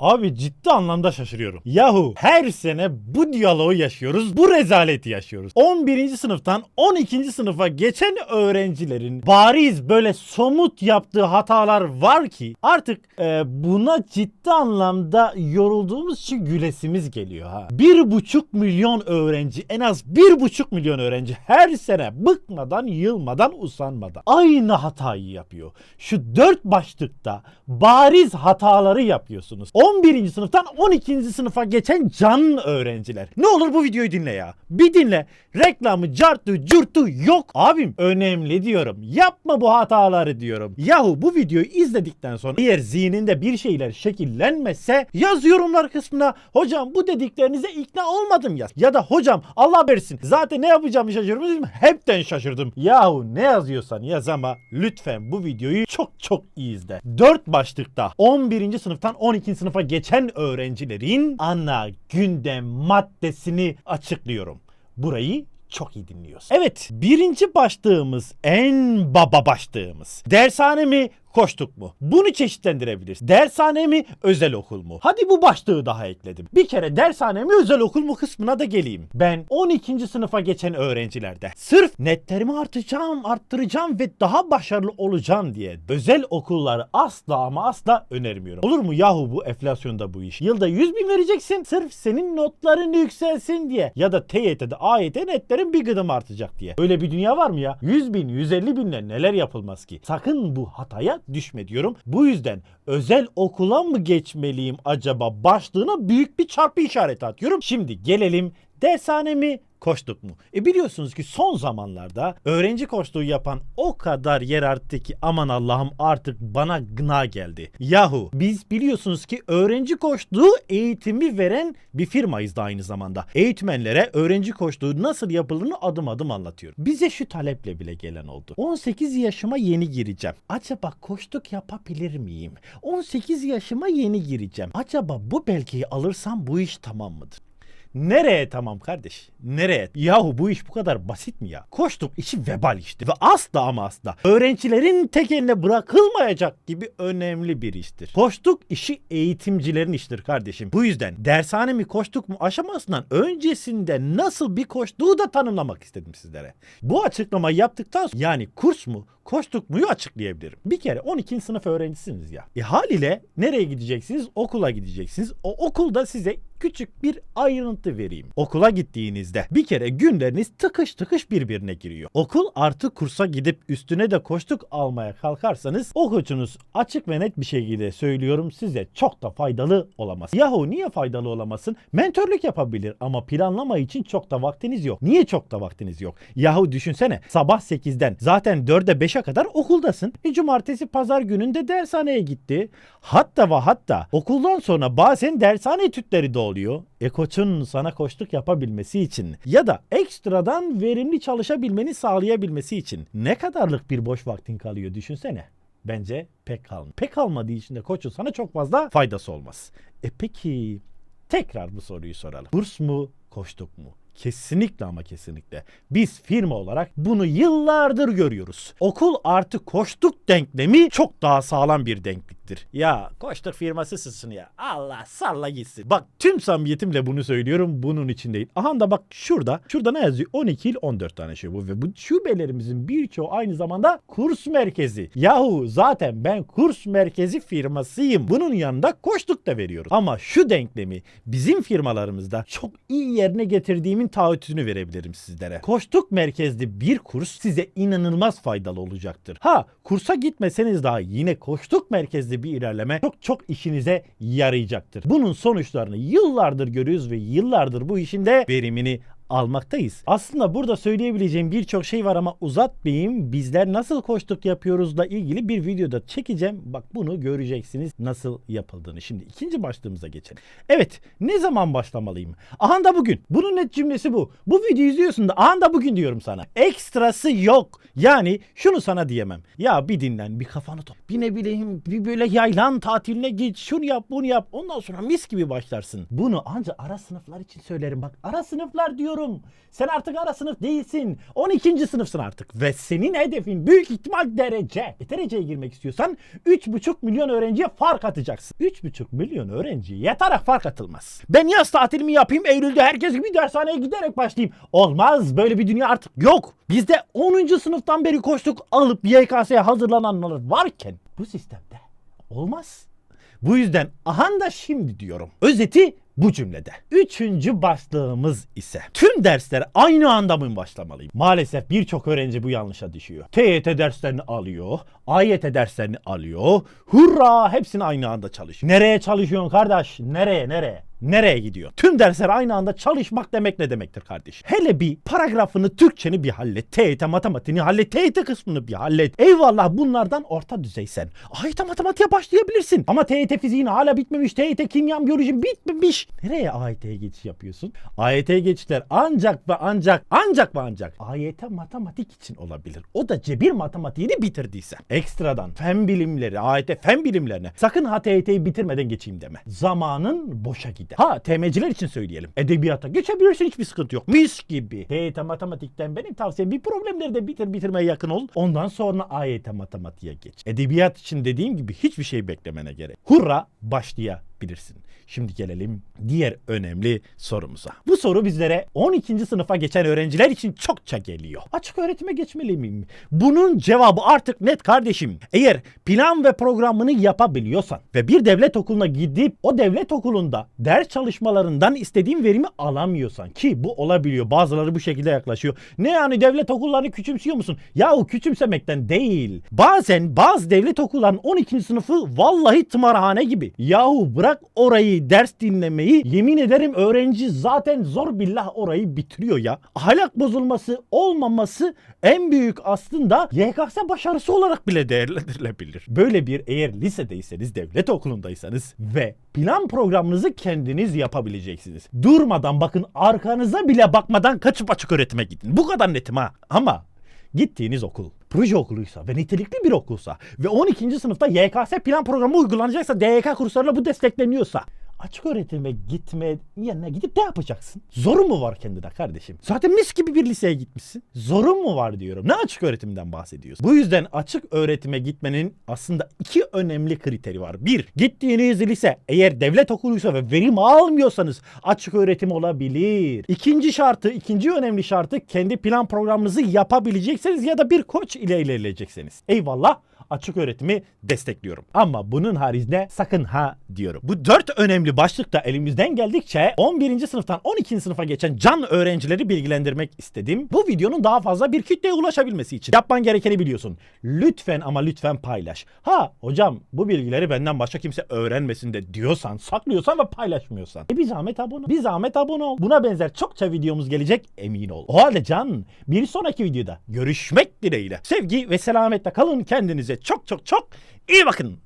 Abi ciddi anlamda şaşırıyorum. Yahu her sene bu diyaloğu yaşıyoruz, bu rezaleti yaşıyoruz. 11. sınıftan 12. sınıfa geçen öğrencilerin bariz böyle somut yaptığı hatalar var ki artık e, buna ciddi anlamda yorulduğumuz için gülesimiz geliyor ha. 1,5 milyon öğrenci en az 1,5 milyon öğrenci her sene bıkmadan, yılmadan, usanmadan aynı hatayı yapıyor. Şu dört başlıkta bariz hataları yapıyorsunuz. 11. sınıftan 12. sınıfa geçen can öğrenciler. Ne olur bu videoyu dinle ya. Bir dinle. Reklamı, cartı, curtu yok. Abim önemli diyorum. Yapma bu hataları diyorum. Yahu bu videoyu izledikten sonra eğer zihninde bir şeyler şekillenmezse yaz yorumlar kısmına hocam bu dediklerinize ikna olmadım yaz. Ya da hocam Allah versin zaten ne yapacağımı şaşırdım. dedim. Hepten şaşırdım. Yahu ne yazıyorsan yaz ama lütfen bu videoyu çok çok iyi izle. 4 başlıkta 11. sınıftan 12. sınıfa geçen öğrencilerin ana gündem maddesini açıklıyorum. Burayı çok iyi dinliyorsun. Evet birinci başlığımız en baba başlığımız. Dershane mi koştuk mu? Bunu çeşitlendirebiliriz. Dershane mi özel okul mu? Hadi bu başlığı daha ekledim. Bir kere dershane mi özel okul mu kısmına da geleyim. Ben 12. sınıfa geçen öğrencilerde sırf netlerimi artacağım, arttıracağım ve daha başarılı olacağım diye özel okulları asla ama asla önermiyorum. Olur mu yahu bu enflasyonda bu iş? Yılda 100 bin vereceksin sırf senin notların yükselsin diye. Ya da TYT'de AYT netlerin bir gıdım artacak diye. Öyle bir dünya var mı ya? 100 bin, 150 binle neler yapılmaz ki? Sakın bu hataya düşme diyorum. Bu yüzden özel okula mı geçmeliyim acaba başlığına büyük bir çarpı işareti atıyorum. Şimdi gelelim dershane mi koştuk mu? E biliyorsunuz ki son zamanlarda öğrenci koştuğu yapan o kadar yer arttı ki aman Allah'ım artık bana gına geldi. Yahu biz biliyorsunuz ki öğrenci koştuğu eğitimi veren bir firmayız da aynı zamanda. Eğitmenlere öğrenci koştuğu nasıl yapıldığını adım adım anlatıyor. Bize şu taleple bile gelen oldu. 18 yaşıma yeni gireceğim. Acaba koştuk yapabilir miyim? 18 yaşıma yeni gireceğim. Acaba bu belgeyi alırsam bu iş tamam mıdır? Nereye tamam kardeş? Nereye? Yahu bu iş bu kadar basit mi ya? Koştuk işi vebal işte ve asla ama asla öğrencilerin tek eline bırakılmayacak gibi önemli bir iştir. Koştuk işi eğitimcilerin iştir kardeşim. Bu yüzden dershane mi koştuk mu aşamasından öncesinde nasıl bir koştuğu da tanımlamak istedim sizlere. Bu açıklamayı yaptıktan sonra yani kurs mu koştuk muyu açıklayabilirim. Bir kere 12. sınıf öğrencisiniz ya. E haliyle nereye gideceksiniz? Okula gideceksiniz. O okulda size küçük bir ayrıntı vereyim. Okula gittiğinizde bir kere günleriniz tıkış tıkış birbirine giriyor. Okul artı kursa gidip üstüne de koştuk almaya kalkarsanız okuyucunuz açık ve net bir şekilde söylüyorum size çok da faydalı olamaz. Yahu niye faydalı olamasın? Mentörlük yapabilir ama planlama için çok da vaktiniz yok. Niye çok da vaktiniz yok? Yahu düşünsene sabah 8'den zaten 4'e 5'e kadar okuldasın. E, cumartesi pazar gününde dershaneye gitti. Hatta ve hatta okuldan sonra bazen dershane etütleri de oluyor. E koçun sana koştuk yapabilmesi için ya da ekstradan verimli çalışabilmeni sağlayabilmesi için ne kadarlık bir boş vaktin kalıyor düşünsene. Bence pek kalmıyor. Pek kalmadığı için de koçun sana çok fazla faydası olmaz. E peki tekrar bu soruyu soralım. Kurs mu koştuk mu? Kesinlikle ama kesinlikle. Biz firma olarak bunu yıllardır görüyoruz. Okul artı koştuk denklemi çok daha sağlam bir denkliktir. Ya koştuk firması sısın ya. Allah salla gitsin. Bak tüm samimiyetimle bunu söylüyorum. Bunun için değil. Aha da bak şurada. Şurada ne yazıyor? 12 il 14 tane şey bu. Ve bu şubelerimizin birçoğu aynı zamanda kurs merkezi. Yahu zaten ben kurs merkezi firmasıyım. Bunun yanında koştuk da veriyoruz. Ama şu denklemi bizim firmalarımızda çok iyi yerine getirdiğimin taahhütünü verebilirim sizlere. Koştuk merkezli bir kurs size inanılmaz faydalı olacaktır. Ha kursa gitmeseniz daha yine koştuk merkezli bir ilerleme çok çok işinize yarayacaktır. Bunun sonuçlarını yıllardır görüyoruz ve yıllardır bu işin de verimini almaktayız. Aslında burada söyleyebileceğim birçok şey var ama uzatmayayım. Bizler nasıl koştuk yapıyoruzla ilgili bir videoda çekeceğim. Bak bunu göreceksiniz nasıl yapıldığını. Şimdi ikinci başlığımıza geçelim. Evet ne zaman başlamalıyım? Aha da bugün. Bunun net cümlesi bu. Bu videoyu izliyorsun da aha da bugün diyorum sana. Ekstrası yok. Yani şunu sana diyemem. Ya bir dinlen bir kafanı top. Bir ne bileyim bir böyle yaylan tatiline git. Şunu yap bunu yap. Ondan sonra mis gibi başlarsın. Bunu anca ara sınıflar için söylerim. Bak ara sınıflar diyorum diyorum. Sen artık ara sınıf değilsin. 12. sınıfsın artık. Ve senin hedefin büyük ihtimal derece. E, dereceye girmek istiyorsan 3,5 milyon öğrenciye fark atacaksın. 3,5 milyon öğrenciye yatarak fark atılmaz. Ben yaz tatilimi yapayım Eylül'de herkes gibi dershaneye giderek başlayayım. Olmaz. Böyle bir dünya artık yok. Biz de 10. sınıftan beri koştuk alıp YKS'ye hazırlananlar varken bu sistemde olmaz. Bu yüzden ahan da şimdi diyorum. Özeti bu cümlede. Üçüncü başlığımız ise tüm dersler aynı anda mı başlamalıyım? Maalesef birçok öğrenci bu yanlışa düşüyor. TYT derslerini alıyor, AYT derslerini alıyor. Hurra hepsini aynı anda çalışıyor. Nereye çalışıyorsun kardeş? Nereye nereye? Nereye gidiyor? Tüm dersler aynı anda çalışmak demek ne demektir kardeş? Hele bir paragrafını, Türkçeni bir hallet. TYT matematiğini hallet. TYT kısmını bir hallet. Eyvallah bunlardan orta düzeysen. AYT matematiğe başlayabilirsin. Ama TYT fiziğin hala bitmemiş. TYT kimya biyolojin bitmemiş. Nereye AYT'ye geçiş yapıyorsun? AYT'ye geçişler ancak ve ancak ancak ve ancak AYT matematik için olabilir. O da cebir matematiğini bitirdiyse. Ekstradan fen bilimleri, AYT fen bilimlerine sakın ha TYT'yi bitirmeden geçeyim deme. Zamanın boşa gider. Ha TM'ciler için söyleyelim. Edebiyata geçebilirsin hiçbir sıkıntı yok. Mis gibi. TYT matematikten benim tavsiyem bir problemleri de bitir bitirmeye yakın ol. Ondan sonra AYT matematiğe geç. Edebiyat için dediğim gibi hiçbir şey beklemene gerek. Hurra başlayabilirsin. Şimdi gelelim diğer önemli sorumuza. Bu soru bizlere 12. sınıfa geçen öğrenciler için çokça geliyor. Açık öğretime geçmeli miyim? Bunun cevabı artık net kardeşim. Eğer plan ve programını yapabiliyorsan ve bir devlet okuluna gidip o devlet okulunda ders çalışmalarından istediğin verimi alamıyorsan ki bu olabiliyor. Bazıları bu şekilde yaklaşıyor. Ne yani devlet okullarını küçümsüyor musun? Yahu küçümsemekten değil. Bazen bazı devlet okullarının 12. sınıfı vallahi tımarhane gibi. Yahu bırak orayı ders dinlemeyi yemin ederim öğrenci zaten zor billah orayı bitiriyor ya. Ahlak bozulması olmaması en büyük aslında YKS başarısı olarak bile değerlendirilebilir. Böyle bir eğer lisedeyseniz, devlet okulundaysanız ve plan programınızı kendiniz yapabileceksiniz. Durmadan bakın arkanıza bile bakmadan kaçıp açık öğretime gidin. Bu kadar netim ha. Ama gittiğiniz okul proje okuluysa ve nitelikli bir okulsa ve 12. sınıfta YKS plan programı uygulanacaksa DYK kurslarıyla bu destekleniyorsa açık öğretime gitme yerine gidip ne yapacaksın? Zorun mu var kendine kardeşim? Zaten mis gibi bir liseye gitmişsin. Zorun mu var diyorum. Ne açık öğretimden bahsediyorsun? Bu yüzden açık öğretime gitmenin aslında iki önemli kriteri var. Bir, gittiğiniz lise eğer devlet okuluysa ve verim almıyorsanız açık öğretim olabilir. İkinci şartı, ikinci önemli şartı kendi plan programınızı yapabilecekseniz ya da bir koç ile ilerleyecekseniz. Eyvallah açık öğretimi destekliyorum. Ama bunun haricinde sakın ha diyorum. Bu dört önemli başlıkta elimizden geldikçe 11. sınıftan 12. sınıfa geçen can öğrencileri bilgilendirmek istedim. Bu videonun daha fazla bir kitleye ulaşabilmesi için yapman gerekeni biliyorsun. Lütfen ama lütfen paylaş. Ha hocam bu bilgileri benden başka kimse öğrenmesin de diyorsan, saklıyorsan ve paylaşmıyorsan. E bir zahmet abone ol. Bir zahmet abone ol. Buna benzer çokça videomuz gelecek emin ol. O halde can bir sonraki videoda görüşmek dileğiyle. Sevgi ve selametle kalın Kendinize çok çok çok iyi bakın.